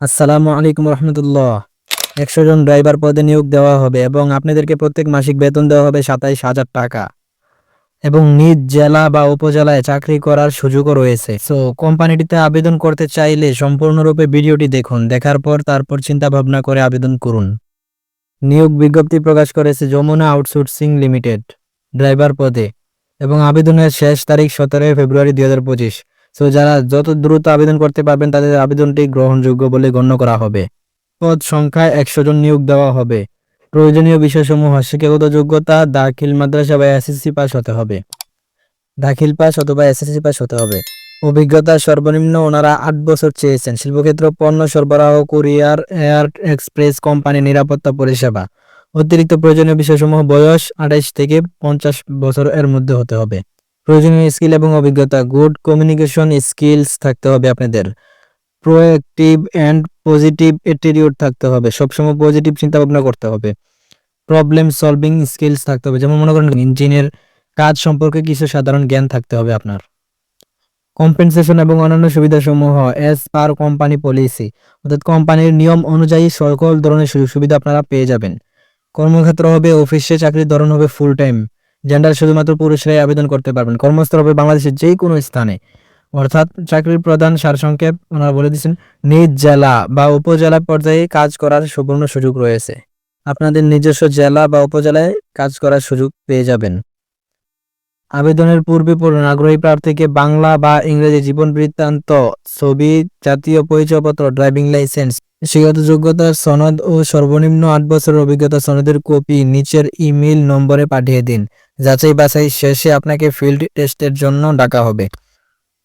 আসসালামু আলাইকুম রহমতুল্লাহ। একশো জন ড্রাইভার পদে নিয়োগ দেওয়া হবে এবং আপনাদেরকে প্রত্যেক মাসিক বেতন দেওয়া হবে সাতাইশ হাজার টাকা। এবং নিজ জেলা বা উপজেলায় চাকরি করার সুযোগও রয়েছে। সো কোম্পানিটিতে আবেদন করতে চাইলে সম্পূর্ণরূপে ভিডিওটি দেখুন, দেখার পর তারপর চিন্তা ভাবনা করে আবেদন করুন। নিয়োগ বিজ্ঞপ্তি প্রকাশ করেছে যমুনা আউটসোর্সিং লিমিটেড, ড্রাইভার পদে। এবং আবেদনের শেষ তারিখ সতেরোই ফেব্রুয়ারি দুই হাজার পঁচিশ। সো যারা যত দ্রুত আবেদন করতে পারবেন, তাদের আবেদনটি গ্রহণযোগ্য বলে গণ্য করা হবে। পদ সংখ্যায় একশো জন নিয়োগ দেওয়া হবে। প্রয়োজনীয় বিষয়সমূহ, শিক্ষাগত যোগ্যতা, দাখিল মাদ্রাসা বা এসএসসি পাস হতে হবে। দাখিল পাস অথবা এসএসসি পাস হতে হবে। অভিজ্ঞতা সর্বনিম্ন ওনারা আট বছর চেয়েছেন। শিল্পক্ষেত্র পণ্য সরবরাহ, কুরিয়ার, এয়ার এক্সপ্রেস কোম্পানি, নিরাপত্তা পরিষেবা। অতিরিক্ত প্রয়োজনীয় বিষয়সমূহ, বয়স আঠাইশ থেকে পঞ্চাশ বছর এর মধ্যে হতে হবে। প্রয়োজনীয় স্কিল এবং অভিজ্ঞতা, গুড কমিউনিকেশন স্কিলস থাকতে হবে আপনাদের। প্রোঅ্যাক্টিভ অ্যান্ড পজিটিভ অ্যাটিটিউড থাকতে হবে, সবসময় পজিটিভ চিন্তা ভাবনা করতে হবে। প্রবলেম সলভিং স্কিলস থাকতে হবে, যেমন মনে করেন ইঞ্জিনের কাজ সম্পর্কে কিছু সাধারণ জ্ঞান থাকতে হবে আপনার। কম্পেনসেশন এবং অন্যান্য সুবিধাসমূহ এস পার কোম্পানি পলিসি অর্থাৎ কোম্পানির নিয়ম অনুযায়ী সকল ধরনের সুযোগ সুবিধা আপনারা পেয়ে যাবেন। কর্মক্ষেত্র হবে, অফিসে চাকরির ধরন হবে ফুল টাইম জেন্ডার শুধুমাত্র পুরুষরাই আবেদন করতে পারবেন। কর্মস্থল হবে বাংলাদেশের যে কোনো স্থানে। অর্থাৎ চাকরির প্রধান সারসংক্ষেপ ওনারা বলে দিচ্ছেন নিজ জেলা বা উপজেলা পর্যায়ে কাজ করার সুবর্ণ সুযোগ রয়েছে। আপনাদের নিজস্ব জেলা বা উপজেলায় কাজ করার সুযোগ পেয়ে যাবেন। আবেদনের পূর্বে পড়ুন, আগ্রহী প্রার্থীকে বাংলা বা ইংরেজি জীবন বৃত্তান্ত, ছবি, জাতীয় পরিচয়পত্র, ড্রাইভিং লাইসেন্স, শিক্ষাগত যোগ্যতা, সনদ ও সর্বনিম্ন আট বছরের অভিজ্ঞতা সনদের কপি, নিচের ইমেল নম্বরে পাঠিয়ে দিন। যাচাই বাছাই শেষে আপনাকে ফিল্ড টেস্টের জন্য ডাকা হবে।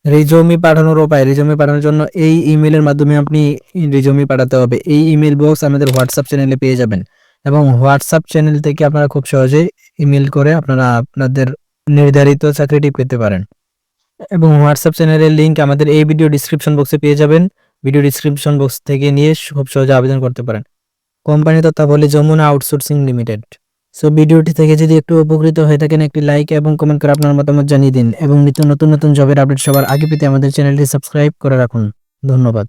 রিজমি পাঠানোর উপায় রিজমি পাঠানোর জন্য এই ইমেলের মাধ্যমে আপনি রিজমি পাঠাতে হবে। এই ইমেল বক্স আমাদের হোয়াটসঅ্যাপ চ্যানেলে পেয়ে যাবেন। এবং হোয়াটসঅ্যাপ চ্যানেল থেকে আপনারা খুব সহজেই ইমেল করে আপনারা আপনাদের নির্ধারিত চাকরিটি পেতে পারেন। এবং হোয়াটসঅ্যাপ চ্যানেলের লিঙ্ক আমাদের এই ভিডিও ডিসক্রিপশন বক্সে পেয়ে যাবেন। ভিডিও ডিসক্রিপশন বক্স থেকে নিয়ে খুব সহজে আবেদন করতে পারেন। কোম্পানি তথা বলে যমুনা আউটসোর্সিং লিমিটেড সো ভিডিওটি থেকে যদি একটু উপকৃত হয়ে থাকেন, একটি লাইক এবং কমেন্ট করে আপনার মতামত জানিয়ে দিন। এবং নিত্য নতুন নতুন জবের আপডেট সবার আগে পেতে আমাদের চ্যানেলটি সাবস্ক্রাইব করে রাখুন। ধন্যবাদ।